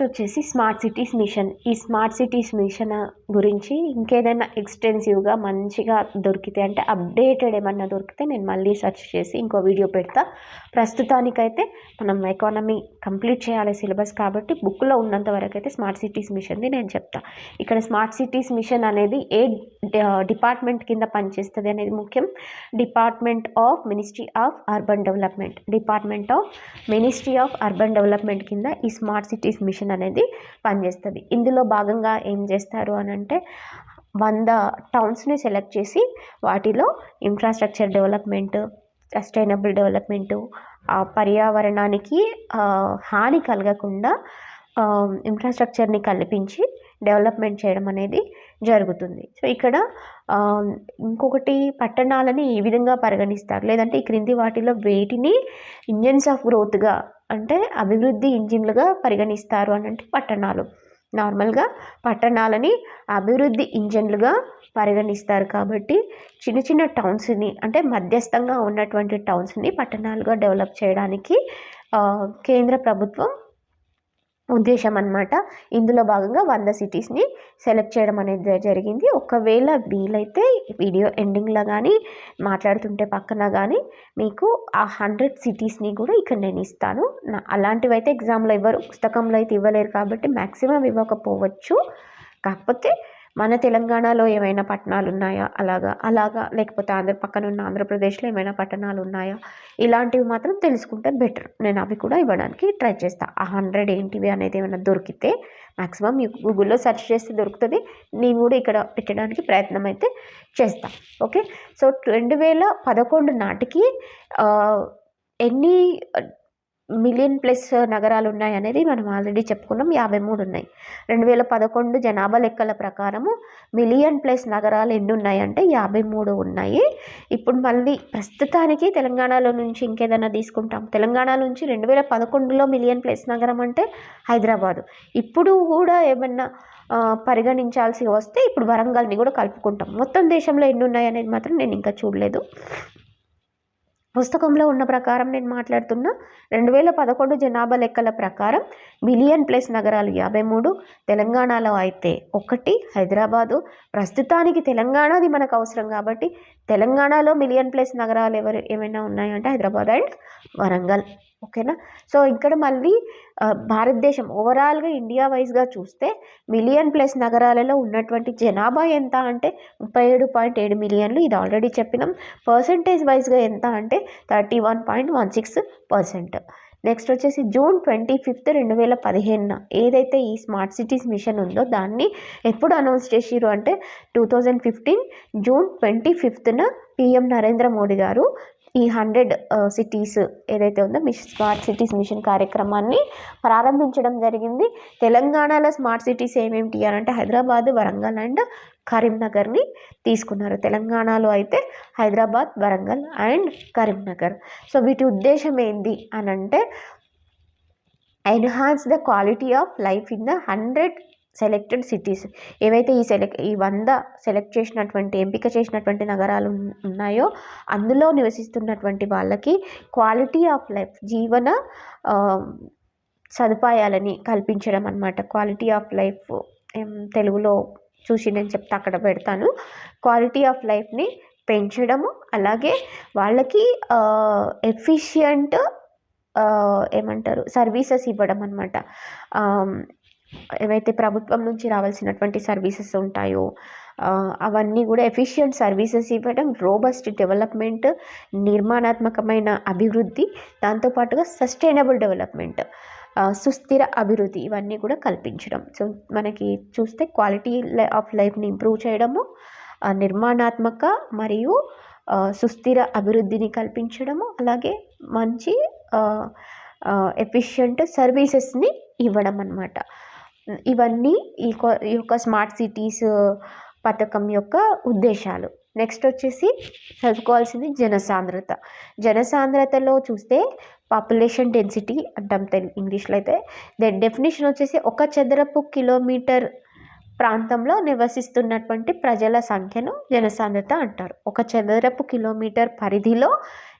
Next వచ్చేసి smart cities mission. ఈ smart cities mission గురించి ఇంకేదైనా ఎక్స్టెన్సివ్గా మంచిగా దొరికితే అంటే అప్డేటెడ్ ఏమన్నా దొరికితే నేను మళ్ళీ సెర్చ్ చేసి ఇంకో వీడియో పెడతా. ప్రస్తుతానికైతే మనం ఎకానమీ కంప్లీట్ చేయాలి సిలబస్ కాబట్టి బుక్లో ఉన్నంత వరకు అయితే స్మార్ట్ సిటీస్ మిషన్ది నేను చెప్తా. ఇక్కడ స్మార్ట్ సిటీస్ మిషన్ అనేది ఏ డిపార్ట్మెంట్ కింద పనిచేస్తుంది అనేది ముఖ్యం. Department of ministry of urban development. Department of ministry of urban development కింద ఈ స్మార్ట్ సిటీస్ మిషన్ అనేది పనిచేస్తుంది. ఇందులో భాగంగా ఏం చేస్తారు అని అంటే వంద టౌన్స్ని సెలెక్ట్ చేసి వాటిలో ఇన్ఫ్రాస్ట్రక్చర్ డెవలప్మెంట్ సస్టైనబుల్ డెవలప్మెంటు పర్యావరణానికి హాని కలగకుండా ఇన్ఫ్రాస్ట్రక్చర్ని కల్పించి డెవలప్మెంట్ చేయడం అనేది జరుగుతుంది. సో ఇక్కడ ఇంకొకటి పట్టణాలని ఈ విధంగా పరిగణిస్తారు. లేదంటే ఈ క్రింది వాటిలో వేటిని ఇంజన్స్ ఆఫ్ గ్రోత్గా అంటే అభివృద్ధి ఇంజిన్లుగా పరిగణిస్తారు అని అంటే పట్టణాలు. నార్మల్గా పట్టణాలని అభివృద్ధి ఇంజన్లుగా పరిగణిస్తారు కాబట్టి చిన్న చిన్న టౌన్స్ని అంటే మధ్యస్థంగా ఉన్నటువంటి టౌన్స్ని పట్టణాలుగా డెవలప్ చేయడానికి కేంద్ర ప్రభుత్వం ఉద్దేశం అనమాట ఇందులో భాగంగా వంద సిటీస్ని సెలెక్ట్ చేయడం అనేది జరిగింది. ఒకవేళ వీలైతే వీడియో ఎండింగ్లో కానీ మాట్లాడుతుంటే పక్కన కానీ మీకు ఆ హండ్రెడ్ సిటీస్ని కూడా ఇక్కడ నేను ఇస్తాను. అలాంటివి అయితే ఎగ్జామ్లో ఇవ్వరు పుస్తకంలో అయితే ఇవ్వలేరు కాబట్టి మ్యాక్సిమం ఇవ్వకపోవచ్చు. కాకపోతే మన తెలంగాణలో ఏమైనా పట్టణాలు ఉన్నాయా అలాగా అలాగా. లేకపోతే ఆంధ్ర పక్కన ఉన్న ఆంధ్రప్రదేశ్లో ఏమైనా పట్టణాలు ఉన్నాయా ఇలాంటివి మాత్రం తెలుసుకుంటే బెటర్. నేను అవి కూడా ఇవ్వడానికి ట్రై చేస్తాను ఆ హండ్రెడ్ ఏంటివి అనేది ఏమైనా దొరికితే మ్యాక్సిమం మీకు గూగుల్లో సెర్చ్ చేస్తే దొరుకుతుంది. నేను కూడా ఇక్కడ పెట్టడానికి ప్రయత్నం అయితే చేస్తాను ఓకే? సో రెండు వేల పదకొండు నాటికి ఎన్ని మిలియన్ ప్లస్ నగరాలు ఉన్నాయి అనేది మనం ఆల్రెడీ చెప్పుకున్నాం. యాభై మూడు ఉన్నాయి. రెండు వేల పదకొండు జనాభా లెక్కల ప్రకారము మిలియన్ ప్లస్ నగరాలు ఎన్ని ఉన్నాయంటే యాభై మూడు ఉన్నాయి. ఇప్పుడు మళ్ళీ ప్రస్తుతానికి తెలంగాణలో నుంచి ఇంకేదైనా తీసుకుంటాం. తెలంగాణ నుంచి రెండు వేల పదకొండులో మిలియన్ ప్లస్ నగరం అంటే హైదరాబాదు. ఇప్పుడు కూడా ఏమన్నా పరిగణించాల్సి వస్తే ఇప్పుడు వరంగల్ని కూడా కలుపుకుంటాం. మొత్తం దేశంలో ఎన్ని ఉన్నాయి అనేది మాత్రం నేను ఇంకా చూడలేదు. పుస్తకంలో ఉన్న ప్రకారం నేను మాట్లాడుతున్న రెండు వేల పదకొండు జనాభా లెక్కల ప్రకారం మిలియన్ ప్లస్ నగరాలు యాభై మూడు తెలంగాణలో అయితే ఒకటి హైదరాబాదు. ప్రస్తుతానికి తెలంగాణది మనకు అవసరం కాబట్టి తెలంగాణలో మిలియన్ ప్లస్ నగరాలు ఎవరు ఏమైనా ఉన్నాయంటే హైదరాబాద్ అండ్ వరంగల్. ఓకేనా? సో ఇక్కడ మళ్ళీ భారతదేశం ఓవరాల్గా ఇండియా వైజ్గా చూస్తే మిలియన్ ప్లస్ నగరాలలో ఉన్నటువంటి జనాభా ఎంత అంటే ముప్పై ఏడు పాయింట్ ఏడు మిలియన్లు ఇది ఆల్రెడీ చెప్పినాం. పర్సంటేజ్ వైజ్గా ఎంత అంటే thirty one point one six percent. Next వచ్చేసి జూన్ ట్వంటీ ఫిఫ్త్ రెండు వేల పదిహేనున ఏదైతే ఈ స్మార్ట్ సిటీస్ మిషన్ ఉందో దాన్ని ఎప్పుడు అనౌన్స్ చేసిరు అంటే two thousand fifteen June twenty ఫిఫ్త్న PM Narendra Modi గారు ఈ హండ్రెడ్ సిటీస్ ఏదైతే ఉందో మిష్ స్మార్ట్ సిటీస్ మిషన్ కార్యక్రమాన్ని ప్రారంభించడం జరిగింది. తెలంగాణలో స్మార్ట్ సిటీస్ ఏమేమిటి అని అంటే హైదరాబాద్ వరంగల్ అండ్ కరీంనగర్ని తీసుకున్నారు. తెలంగాణలో అయితే హైదరాబాద్ వరంగల్ అండ్ కరీంనగర్. సో వీటి ఉద్దేశం ఏంది అని అంటే enhance the quality of life in the hundred selected cities. ఏవైతే ఈ సెలెక్ట్ ఈ వంద సెలెక్ట్ చేసినటువంటి ఎంపిక చేసినటువంటి నగరాలు ఉన్నాయో అందులో నివసిస్తున్నటువంటి వాళ్ళకి క్వాలిటీ ఆఫ్ లైఫ్ జీవన సదుపాయాలని కల్పించడం అనమాట క్వాలిటీ ఆఫ్ లైఫ్ తెలుగులో చూసి నేను చెప్తా అక్కడ పెడతాను. క్వాలిటీ ఆఫ్ లైఫ్ని పెంచడము అలాగే వాళ్ళకి ఎఫిషియంట్ ఏమంటారు సర్వీసెస్ ఇవ్వడం అనమాట ఏవైతే ప్రభుత్వం నుంచి రావాల్సినటువంటి సర్వీసెస్ ఉంటాయో అవన్నీ కూడా ఎఫిషియంట్ సర్వీసెస్ ఇవ్వడం రోబస్ట్ డెవలప్మెంట్ నిర్మాణాత్మకమైన అభివృద్ధి దాంతోపాటుగా సస్టైనబుల్ డెవలప్మెంట్. సుస్థిర అభివృద్ధి ఇవన్నీ కూడా కల్పించడం. సో మనకి చూస్తే క్వాలిటీ ఆఫ్ లైఫ్ని ఇంప్రూవ్ చేయడము నిర్మాణాత్మక మరియు సుస్థిర అభివృద్ధిని కల్పించడము అలాగే మంచి ఎఫిషియంట్ సర్వీసెస్ని ఇవ్వడం అనమాట ఇవన్నీ ఈ ఈ యొక్క స్మార్ట్ సిటీస్ పథకం యొక్క ఉద్దేశాలు. నెక్స్ట్ వచ్చేసి చదువుకోవాల్సింది జనసాంద్రత. జనసాంద్రతలో చూస్తే పాపులేషన్ డెన్సిటీ అంటాం తెలు ఇంగ్లీష్లో అయితే. దెన్ డెఫినేషన్ వచ్చేసి ఒక చదరపు కిలోమీటర్ ప్రాంతంలో నివసిస్తున్నటువంటి ప్రజల సంఖ్యను జనసాంద్రత అంటారు. ఒక చదరపు కిలోమీటర్ పరిధిలో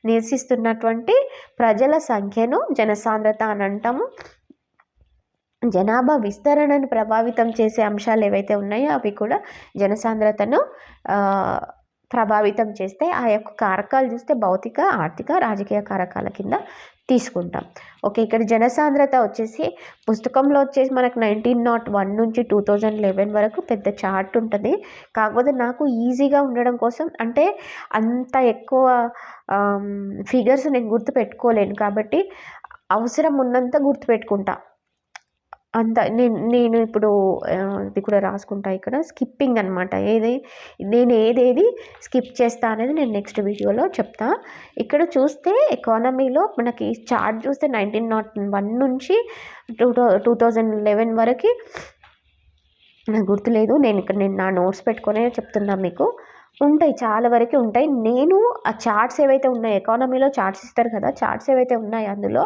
నివసిస్తున్నటువంటి ప్రజల సంఖ్యను జనసాంద్రత అని అంటాము. జనాభా విస్తరణను ప్రభావితం చేసే అంశాలు ఏవైతే ఉన్నాయో అవి కూడా జనసాంద్రతను ప్రభావితం చేస్తే ఆ యొక్క కారకాలు చూస్తే భౌతిక ఆర్థిక రాజకీయ కారకాల కింద తీసుకుంటాం. ఓకే ఇక్కడ జనసాంద్రత వచ్చేసి పుస్తకంలో వచ్చేసి మనకు నైన్టీన్ నాట్ వన్ నుంచి టూ థౌజండ్ లెవెన్ వరకు పెద్ద చార్ట్ ఉంటుంది. కాకపోతే నాకు ఈజీగా ఉండడం కోసం అంటే అంత ఎక్కువ ఫిగర్స్ నేను గుర్తుపెట్టుకోలేను. కాబట్టి అవసరం ఉన్నంత గుర్తుపెట్టుకుంటా. అంత నేను నేను ఇప్పుడు ఇది కూడా రాసుకుంటా ఇక్కడ. స్కిప్పింగ్ అనమాట ఏది నేను ఏదేది స్కిప్ చేస్తా అనేది నేను నెక్స్ట్ వీడియోలో చెప్తా. ఇక్కడ చూస్తే ఎకానమీలో మనకి చార్ట్ చూస్తే నైన్టీన్ నాట్ వన్ నుంచి టూ టూ థౌజండ్ లెవెన్ వరకు నాకు గుర్తులేదు. నేను ఇక్కడ నేను నా నోట్స్ పెట్టుకునే చెప్తున్నా మీకు. ఉంటాయి చాలా వరకు ఉంటాయి. నేను ఆ చార్ట్స్ ఏవైతే ఉన్నాయో ఎకానమీలో చార్ట్స్ ఇస్తారు కదా చార్ట్స్ ఏవైతే ఉన్నాయో అందులో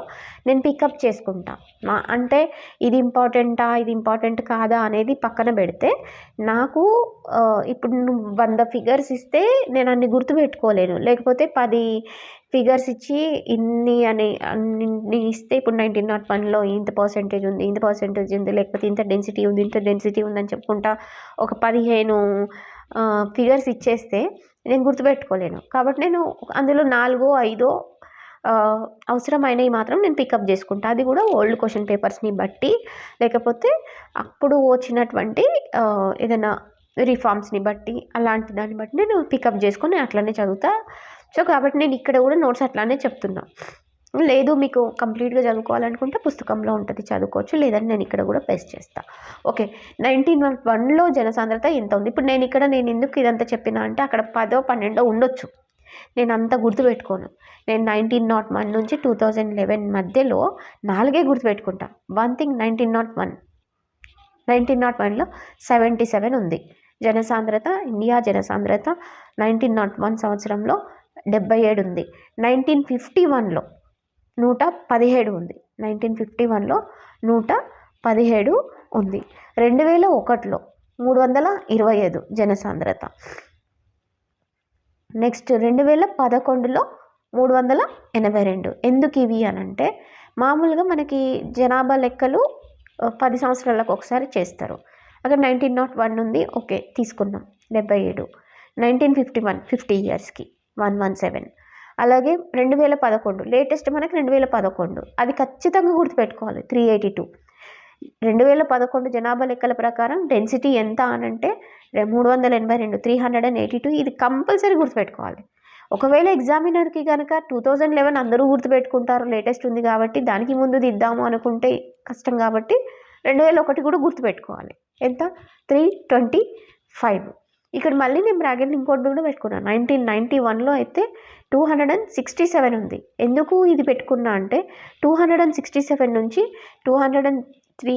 నేను పికప్ చేసుకుంటా. నా అంటే ఇది ఇంపార్టెంటా ఇది ఇంపార్టెంట్ కాదా అనేది పక్కన పెడితే నాకు ఇప్పుడు నువ్వు వంద ఫిగర్స్ ఇస్తే నేను అన్ని గుర్తుపెట్టుకోలేను లేకపోతే పది ఫిగర్స్ ఇచ్చి ఇన్ని అని అన్ని ఇస్తే ఇప్పుడు నైన్టీన్ నాట్ వన్లో ఇంత పర్సెంటేజ్ ఉంది ఇంత పర్సెంటేజ్ ఉంది లేకపోతే ఇంత డెన్సిటీ ఉంది ఇంత డెన్సిటీ ఉందని చెప్పుకుంటా ఒక పదిహేను ఫిగర్స్ ఇచ్చేస్తే నేను గుర్తుపెట్టుకోలేను. కాబట్టి నేను అందులో నాలుగో ఐదో అవసరమైనవి మాత్రం నేను పికప్ చేసుకుంటా. అది కూడా ఓల్డ్ క్వశ్చన్ పేపర్స్ని బట్టి. లేకపోతే అప్పుడు వచ్చినటువంటి ఏదైనా రిఫార్మ్స్ని బట్టి అలాంటి దాన్ని బట్టి నేను పికప్ చేసుకొని అట్లనే చదువుతా. సో కాబట్టి నేను ఇక్కడ కూడా నోట్స్ అట్లానే చెప్తున్నా. లేదు మీకు కంప్లీట్గా చదువుకోవాలనుకుంటే పుస్తకంలో ఉంటుంది చదువుకోవచ్చు లేదని నేను ఇక్కడ కూడా పేస్ట్ చేస్తాను ఓకే నైన్టీన్ వన్లో జనసాంద్రత ఎంత ఉంది. ఇప్పుడు నేను ఇక్కడ నేను ఎందుకు ఇదంతా చెప్పినా అంటే అక్కడ పదో పన్నెండో ఉండొచ్చు. నేను అంత గుర్తుపెట్టుకోను. నేను నైన్టీన్ నాట్ వన్ నుంచి టూ థౌజండ్ లెవెన్ మధ్యలో నాలుగే గుర్తుపెట్టుకుంటా. One thing nineteen nought one. Nineteen nought వన్లో సెవెంటీ సెవెన్ ఉంది. జనసాంద్రత ఇండియా జనసాంద్రత నైన్టీన్ నాట్ వన్ సంవత్సరంలో డెబ్బై ఏడు ఉంది. నైన్టీన్ ఫిఫ్టీ వన్లో నూట పదిహేడు ఉంది. నైన్టీన్ ఫిఫ్టీ వన్లో నూట పదిహేడు ఉంది. రెండు వేల ఒకటిలో మూడు వందల ఇరవై ఐదు జనసాంద్రత. నెక్స్ట్ రెండు వేల పదకొండులో మూడు వందల ఎనభై రెండు. ఎందుకు ఇవి అని అంటే మామూలుగా మనకి జనాభా లెక్కలు పది సంవత్సరాలకు ఒకసారి చేస్తారు. అక్కడ నైన్టీన్ నాట్ వన్ ఉంది. ఓకే తీసుకున్నాం. డెబ్బై ఏడు. నైన్టీన్ ఫిఫ్టీ వన్ ఫిఫ్టీ ఇయర్స్కి. One one seven. అలాగే రెండు వేల పదకొండు లేటెస్ట్ మనకి రెండు వేల పదకొండు. అది ఖచ్చితంగా గుర్తుపెట్టుకోవాలి త్రీ ఎయిటీ టూ రెండు వేల పదకొండు జనాభా లెక్కల ప్రకారం డెన్సిటీ ఎంత అనంటే మూడు వందల ఎనభై రెండు three hundred and eighty two ఇది కంపల్సరీ గుర్తుపెట్టుకోవాలి. ఒకవేళ ఎగ్జామినర్కి కనుక టూ థౌజండ్ లెవెన్ అందరూ గుర్తుపెట్టుకుంటారు లేటెస్ట్ ఉంది కాబట్టి దానికి ముందు దిద్దాము అనుకుంటే కష్టం కాబట్టి రెండు వేల ఒకటి కూడా గుర్తుపెట్టుకోవాలి. ఎంత? త్రీ ట్వంటీ ఫైవ్ ఇక్కడ మళ్ళీ నేను బ్రాకెట్ ఇంకోటి కూడా పెట్టుకున్నాను. నైన్టీన్ నైంటీ వన్లో అయితే two hundred and sixty seven ఉంది. ఎందుకు ఇది పెట్టుకున్నా అంటే two hundred and sixty seven నుంచి టూ హండ్రెడ్ అండ్ త్రీ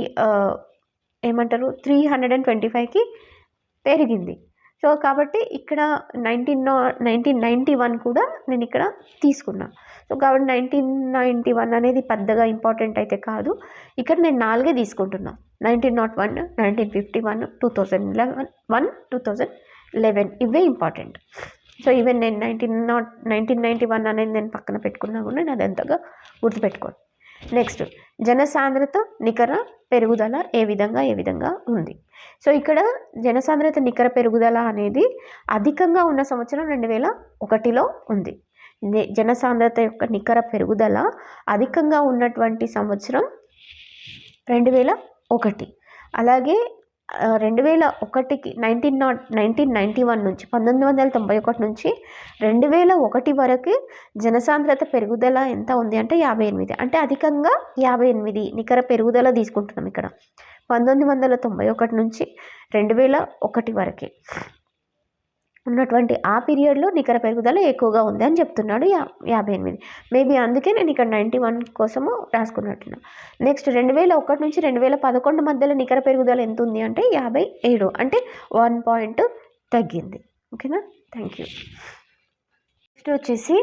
ఏమంటారు త్రీ హండ్రెడ్ అండ్ ట్వంటీ ఫైవ్కి పెరిగింది. సో కాబట్టి ఇక్కడ నైన్టీన్ నైన్టీన్ నైంటీ వన్ కూడా నేను ఇక్కడ తీసుకున్నా. సో కాబట్టి నైన్టీన్ నైంటీ వన్ అనేది పెద్దగా ఇంపార్టెంట్ అయితే కాదు. ఇక్కడ నేను నాలుగే తీసుకుంటున్నా. Nineteen nought one nineteen fifty one two thousand eleven one two thousand eleven ఇవే ఇంపార్టెంట్. సో ఈవెన్ నేను nineteen nought nineteen ninety one అనేది నేను పక్కన పెట్టుకున్నా కూడా నేను అది ఎంతగా గుర్తుపెట్టుకోను. నెక్స్ట్ జనసాంద్రత నికర పెరుగుదల ఏ విధంగా ఏ విధంగా ఉంది? సో ఇక్కడ జనసాంద్రత నికర పెరుగుదల అనేది అధికంగా ఉన్న సంవత్సరం రెండు వేల ఒకటిలో ఉంది జనసాంద్రత యొక్క నికర పెరుగుదల అధికంగా ఉన్నటువంటి సంవత్సరం రెండు వేల ఒకటి అలాగే రెండు వేల ఒకటికి nineteen nought nineteen ninety one నుంచి పంతొమ్మిది వందల తొంభై ఒకటి నుంచి రెండు వేల ఒకటి వరకు జనసాంద్రత పెరుగుదల ఎంత ఉంది అంటే యాభై ఎనిమిది. అంటే అధికంగా యాభై ఎనిమిది నికర పెరుగుదల తీసుకుంటున్నాం ఇక్కడ. పంతొమ్మిది వందల తొంభై ఒకటి నుంచి రెండు వేల ఒకటి వరకు. ఉన్నటువంటి ఆ పీరియడ్లో నికర పెరుగుదల ఎక్కువగా ఉంది అని చెప్తున్నాడు యా యాభై ఎనిమిది. మేబీ అందుకే నేను ఇక్కడ నైంటీ వన్ కోసము రాసుకున్నట్టున్నా. నెక్స్ట్ రెండు వేల ఒకటి నుంచి రెండు వేల పదకొండు మధ్యలో నికర పెరుగుదల ఎంత ఉంది అంటే యాభై ఏడు. అంటే వన్ పాయింట్ తగ్గింది. ఓకేనా? Thank you. నెక్స్ట్ వచ్చేసి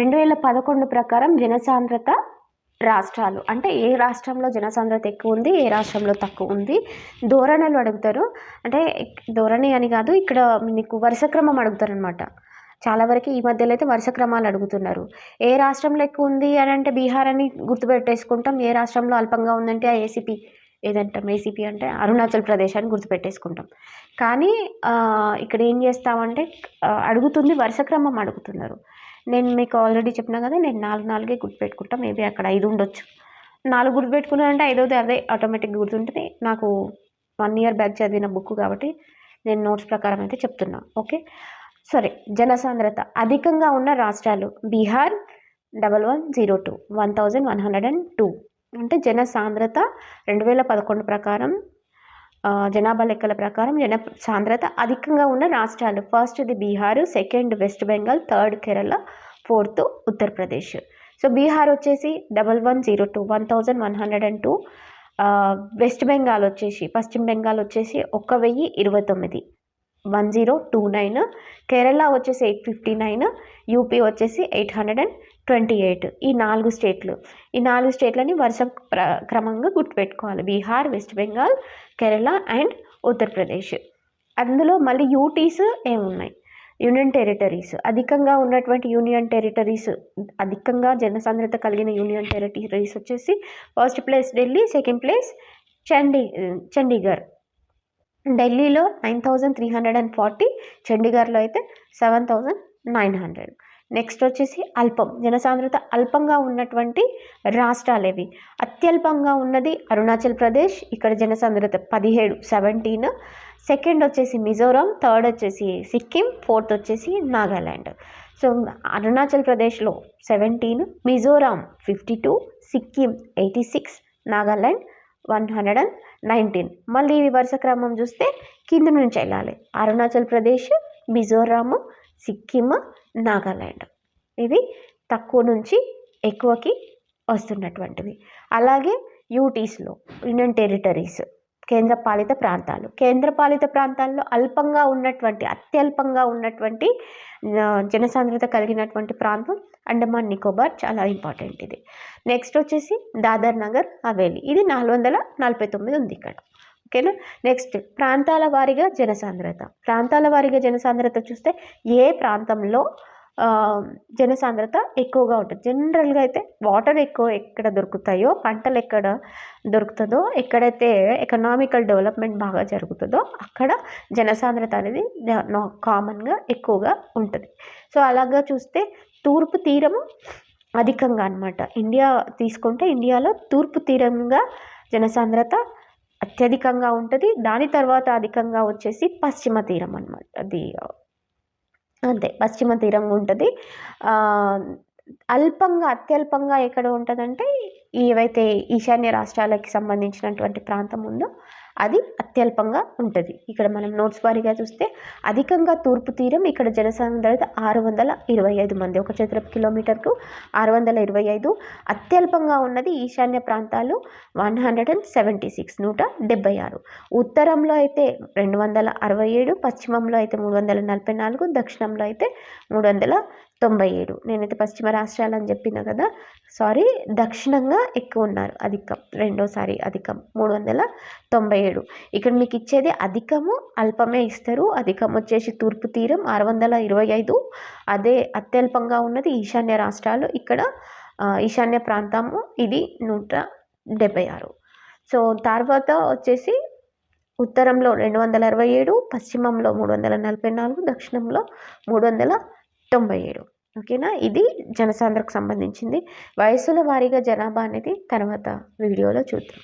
రెండు వేల పదకొండు ప్రకారం జనసాంద్రత రాష్ట్రాలు. అంటే ఏ రాష్ట్రంలో జనసాంద్రత ఎక్కువ ఉంది ఏ రాష్ట్రంలో తక్కువ ఉంది? ధోరణులు అడుగుతారు. అంటే ధోరణి అని కాదు ఇక్కడ నీకు వరుస క్రమం అడుగుతారు అనమాట చాలా వరకు ఈ మధ్యలో అయితే వరుస క్రమాలు అడుగుతున్నారు. ఏ రాష్ట్రంలో ఎక్కువ ఉంది అని అంటే బీహార్ అని గుర్తుపెట్టేసుకుంటాం. ఏ రాష్ట్రంలో అల్పంగా ఉందంటే ఆ ఏసీపీ ఏదంటాం? ఏసీపీ అంటే అరుణాచల్ ప్రదేశ్ అని గుర్తుపెట్టేసుకుంటాం. కానీ ఇక్కడ ఏం చేస్తామంటే అడుగుతుంది వరుస క్రమం అడుగుతున్నారు. నేను మీకు ఆల్రెడీ చెప్పినా కదా నేను నాలుగు నాలుగే గుర్తుపెట్టుకుంటా మేబీ అక్కడ ఐదు ఉండొచ్చు. నాలుగు గుర్తుపెట్టుకున్నానంటే ఐదోది అదే ఆటోమేటిక్గా గుర్తుంటుంది. నాకు వన్ ఇయర్ బ్యాక్ చదివిన బుక్ కాబట్టి నేను నోట్స్ ప్రకారం అయితే చెప్తున్నా ఓకే? సరే జనసాంద్రత. అధికంగా ఉన్న రాష్ట్రాలు Bihar double one zero two one thousand one hundred and two. అంటే జన సాంద్రత రెండు వేల పదకొండు ప్రకారం జనాభా లెక్కల ప్రకారం జన సాంద్రత అధికంగా ఉన్న రాష్ట్రాలు. ఫస్ట్ది Bihar second West Bengal third Kerala fourth Uttar Pradesh. So Bihar వచ్చేసి double one zero two one thousand one hundred and two West Bengal వచ్చేసి పశ్చిమ బెంగాల్ వచ్చేసి ఒక వెయ్యి ఇరవై తొమ్మిది. One zero two nine Kerala వచ్చేసి ఎయిట్ ఫిఫ్టీ నైన్ యూపీ వచ్చేసి eight hundred and twenty eight ఈ నాలుగు స్టేట్లు. ఈ నాలుగు స్టేట్లని వరుస క్రమంగా గుర్తుపెట్టుకోవాలి. Bihar West Bengal Kerala and Uttar Pradesh. అందులో మళ్ళీ యూటీస్ ఏమున్నాయి? Union territories. అధికంగా ఉన్నటువంటి యూనియన్ టెరిటరీస్ అధికంగా జనసాంద్రత కలిగిన యూనియన్ టెరిటరీస్ వచ్చేసి first place Delhi second place Chandi Chandigarh. ఢిల్లీలో nine thousand three hundred and forty చండీగఢ్లో అయితే seven thousand nine hundred. Next వచ్చేసి అల్పం. జనసాంద్రత అల్పంగా ఉన్నటువంటి రాష్ట్రాలు ఇవి అత్యల్పంగా ఉన్నది అరుణాచల్ ప్రదేశ్ ఇక్కడ జనసాంద్రత పదిహేడు సెవెంటీన్ సెకండ్ వచ్చేసి మిజోరాం థర్డ్ వచ్చేసి సిక్కిం ఫోర్త్ వచ్చేసి నాగాల్యాండ్ సో అరుణాచల్ ప్రదేశ్లో seventeen Mizoram fifty two Sikkim eighty six Nagaland one hundred and nineteen మళ్ళీ ఇవి వరుస క్రమం చూస్తే కింద నుంచి వెళ్ళాలి. అరుణాచల్ ప్రదేశ్ మిజోరాము సిక్కిం నాగాల్యాండ్ ఇవి తక్కువ నుంచి ఎక్కువకి వస్తున్నటువంటివి. అలాగే యూటీస్లో యూనియన్ టెరిటరీస్ కేంద్రపాలిత ప్రాంతాలు. కేంద్రపాలిత ప్రాంతాల్లో అల్పంగా ఉన్నటువంటి అత్యల్పంగా ఉన్నటువంటి జనసాంద్రత కలిగినటువంటి ప్రాంతం అండమాన్ నికోబార్ చాలా ఇంపార్టెంట్ ఇది. నెక్స్ట్ వచ్చేసి దాదర్ నగర్ హవేలీ. ఇది నాలుగు వందల నలభై తొమ్మిది ఉంది ఇక్కడ. ఓకేనా? నెక్స్ట్ ప్రాంతాల వారీగా జనసాంద్రత. ప్రాంతాల వారీగా జనసాంద్రత చూస్తే ఏ ప్రాంతంలో జనసాంద్రత ఎక్కువగా ఉంటుంది? జనరల్గా అయితే వాటర్ ఎక్కువ ఎక్కడ దొరుకుతాయో పంటలు ఎక్కడ దొరుకుతుందో ఎక్కడైతే ఎకనామికల్ డెవలప్మెంట్ బాగా జరుగుతుందో అక్కడ జనసాంద్రత అనేది కామన్గా ఎక్కువగా ఉంటుంది. సో అలాగా చూస్తే తూర్పు తీరము అధికంగా అనమాట ఇండియా తీసుకుంటే ఇండియాలో తూర్పు తీరంగా జనసాంద్రత అత్యధికంగా ఉంటుంది. దాని తర్వాత అధికంగా వచ్చేసి పశ్చిమ తీరం అనమాట అది అంతే పశ్చిమ తీరం ఉంటుంది. అల్పంగా అత్యల్పంగా ఎక్కడ ఉంటుందంటే ఏవైతే ఈశాన్య రాష్ట్రాలకి సంబంధించినటువంటి ప్రాంతం ఉందో అది అత్యల్పంగా ఉంటుంది. ఇక్కడ మనం నోట్స్ వారీగా చూస్తే అధికంగా తూర్పు తీరం ఇక్కడ జనసాంద్రత ఆరు వందల ఇరవై ఐదు మంది. ఒక చదరపు కిలోమీటర్కు ఆరు వందల ఇరవై ఐదు. అత్యల్పంగా ఉన్నది ఈశాన్య ప్రాంతాలు one hundred and seventy six నూట డెబ్బై ఆరు. ఉత్తరంలో అయితే రెండు వందల అరవై ఏడు పశ్చిమంలో అయితే మూడు వందల నలభై నాలుగు దక్షిణంలో అయితే మూడు వందల తొంభై ఏడు. నేనైతే పశ్చిమ రాష్ట్రాలు అని చెప్పిన కదా సారీ దక్షిణంగా ఎక్కువ ఉన్నారు అధికం. రెండోసారి అధికం మూడు వందల తొంభై ఏడు. ఇక్కడ మీకు ఇచ్చేది అధికము అల్పమే ఇస్తారు. అధికం వచ్చేసి తూర్పు తీరం ఆరు వందల ఇరవై ఐదు. అదే అత్యల్పంగా ఉన్నది ఈశాన్య రాష్ట్రాలు. ఇక్కడ ఈశాన్య ప్రాంతము ఇది నూట డెబ్బై ఆరు. సో తర్వాత వచ్చేసి ఉత్తరంలో రెండు వందల అరవై ఏడు పశ్చిమంలో మూడు వందల నలభై నాలుగు దక్షిణంలో మూడు వందల తొంభై ఏడు. ఓకేనా? ఇది జనసాంద్రకు సంబంధించింది. వయసుల వారీగా జనాభా అనేది తర్వాత వీడియోలో చూద్దాం.